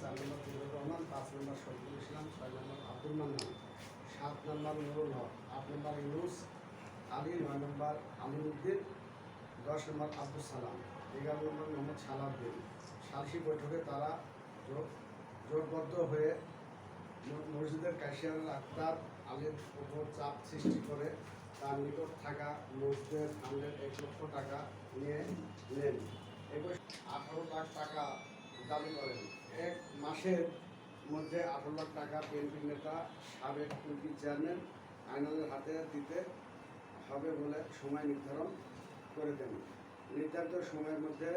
চার নম্বর ফিজুর রহমান পাঁচ নম্বর শরীফুল ইসলাম ছয় নম্বর আব্দুল মান্নান সাত নম্বর নুরুল হক আট নম্বর ইউনুস আলী নয় নম্বর আলিমুদ্দিন দশ নম্বর আব্দুল সালাম এগারো নম্বর মোহাম্মদ সালাউদ্দিন সালসি বৈঠকে তারা জোট- জোটবদ্ধ হয়ে মসজিদের ক্যাশিয়ার আক্তার আলীর উপর চাপ সৃষ্টি করে তার নিকট থাকা মসজিদের ফান্ডের এক লক্ষ টাকা নিয়ে নেন একুশ আঠারো লাখ টাকা দাবি করেন। এক মাসের মধ্যে আঠারো লাখ টাকা বিএনপি নেতা, সাবেক ইউপি চেয়ারম্যান আইনালের হাতে দিতে হবে বলে সময় নির্ধারণ করে দেন। নির্ধারিত সময়ের মধ্যে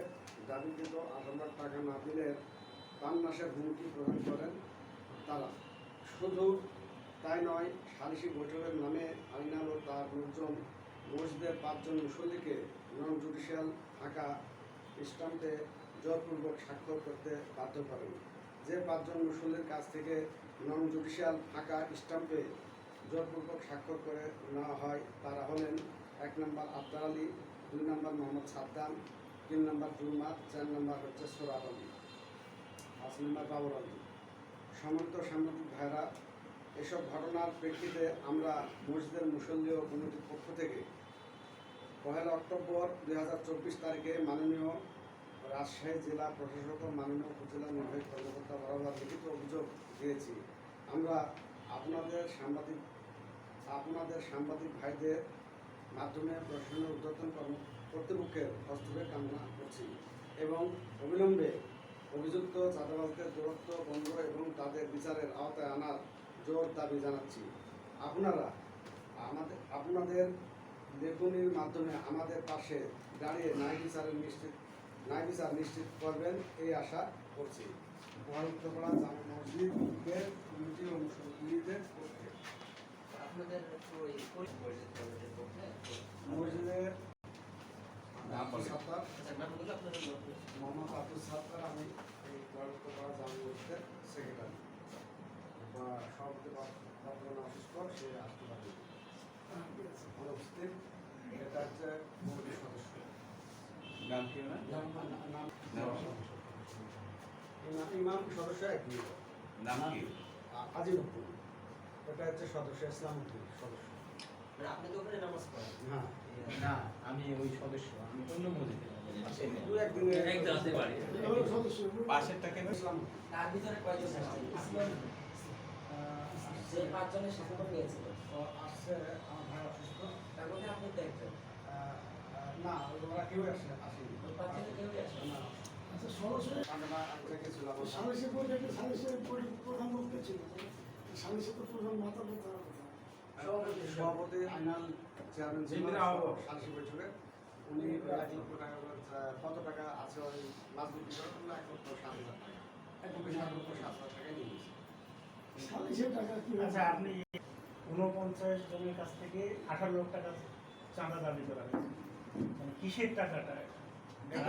দাবিকৃত আঠারো লাখ টাকা না দিলে পাঁচ মাসের হুমকি প্রদান করেন তারা। শুধু তাই নয়, সালিসি বৈঠকের নামে আইনাল ও তার লোকজন মসজিদের পাঁচজন মুসল্লিকে নন জুডিশিয়াল থাকা স্টাম্পে জোরপূর্বক স্বাক্ষর করতে বাধ্য করেন যে পাঁচজন মুসল্লির কাছ থেকে নন জুডিশিয়াল ফাঁকা স্টাম্পে জোরপূর্বক স্বাক্ষর করে নেওয়া হয়, তারা হলেন এক নম্বর আবদার আলী, দুই নম্বর মোহাম্মদ সাদ্দাম, তিন নম্বর জুলমাত চার নম্বর হচ্ছে সোরাব আলী, পাঁচ নম্বর বাবর আলী। সমন্ত সাংবাদিক ভাইরা এসব ঘটনার প্রেক্ষিতে আমরা মসজিদের মুসল্লি কমিটির পক্ষ থেকে পহেলা অক্টোবর দুই হাজার চব্বিশ তারিখে মাননীয় রাজশাহী জেলা প্রশাসক মাননীয় উপজেলা নির্বাহী কর্মকর্তা বরাবর লিখিত অভিযোগ দিয়েছি। আমরা আপনাদের সাংবাদিক আপনাদের সাংবাদিক ভাইদের মাধ্যমে প্রশাসনের উদ্বোধন কর্ম, কর্তৃপক্ষের হস্তক্ষেপ কামনা করছি এবং অবিলম্বে অভিযুক্ত চাঁদাবাজদের দূরত্ব বন্ধ এবং তাদের বিচারের আওতায় আনার জোর দাবি জানাচ্ছি। আপনারা, আমাদের, আপনাদের লেখনির মাধ্যমে আমাদের পাশে দাঁড়িয়ে ন্যায় বিচারের নিশ্চিত ন্যায় বিচার নিশ্চিত করবেন এই আশা করছি। মহারুত্তপাড়া জামা মসজিদের কমিটি ও মুসলিমদের পক্ষে মসজিদের আচ্ছা। মোহাম্মদ আব্দুল সাত্তার আমি এই মহারুত্তপাড়া জামা মসজিদের সেক্রেটারি বা সভাপতি বর্তমান অসুস্থ সে আসতে পারে অনুপস্থিত। এটা হচ্ছে কমিটির সদস্য। নাম কি না নাম নাম। ইমাম- ইমাম সদস্য একই নাম কি? আজিমুদ্দিন। এটা হচ্ছে সদস্য ইসলামুদ্দিন সদস্য। মানে আপনি তো ওখানে নামাজ পড়েন। হ্যাঁ না আমি ওই সদস্য আমি অন্য মসজিদে দু একদিনে একজন আসতে পারে। পাশেরটাকে ইসলামুদ্দিন। তার ভিতরে কয়জন যে পাঁচজনের সাথে নিয়েছিল তো আসছে আমার ভাই অসুস্থ। তার মধ্যে আপনি না ওরা কেউ আসে আসেনি ওই পাঁচজনে কেউই আসে না আচ্ছা সরাসরি আমরা আমরা সালিসি বৈঠকে সালিসের পরি- প্রধান বক্তা ছিল। সালিসি তো প্রধান মাথা কথা। সভাপতি সভাপতি আইনাল চেয়ারম্যান ছিল জিমিরা আবু। সালিসি বৈঠকে। উনি এক লক্ষ টাকা কত টাকা আছে ওই মাজবুত এক লক্ষ সাত হাজার টাকা। এক লক্ষ সাত লক্ষ সাত হাজার টাকা নিয়ে নিয়েছে। সালিসের টাকা কি আচ্ছা আপনি উনপঞ্চাশ জনের কাছ থেকে আঠারো লক্ষ টাকা চাঁদা দাবি করা হয়েছে। কিসের টাকাটা?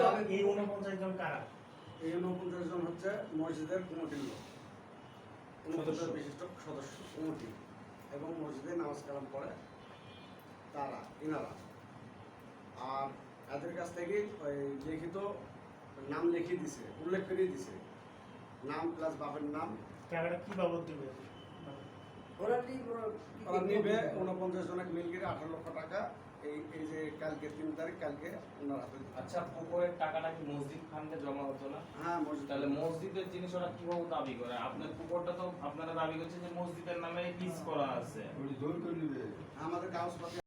আর এই উনপঞ্চাশ জন কারা? এই উনপঞ্চাশ জন হচ্ছে মসজিদের কমিটির লোক। উনপঞ্চাশ বিশিষ্ট সদস্য কমিটি এবং মসজিদে নামাজ কালাম পড়ে তারা ইনারা। আর এদের কাছ থেকে ওই লিখিত নাম লিখিয়ে দিছে উল্লেখ করে দিছে। নাম প্লাস বাপের নাম। টাকাটা কি বাবদ দেবে? ওরা নিবে উনপঞ্চাশ জনের মিল করে আঠারো লক্ষ টাকা। এই এই যে কালকে তিন তারিখ কালকে ওনার হাতে। আচ্ছা পুকুরের টাকাটা কি মসজিদ ফান্ডে জমা হতো না? হ্যাঁ মসজিদ তাহলে মসজিদের জিনিস ওরা কীভাবে দাবি করে? আপনার পুকুরটা তো আপনারা দাবি করছেন যে মসজিদের নামে লিজ করা আছে। জোর করে নিবে আমাদের কাগজপত্র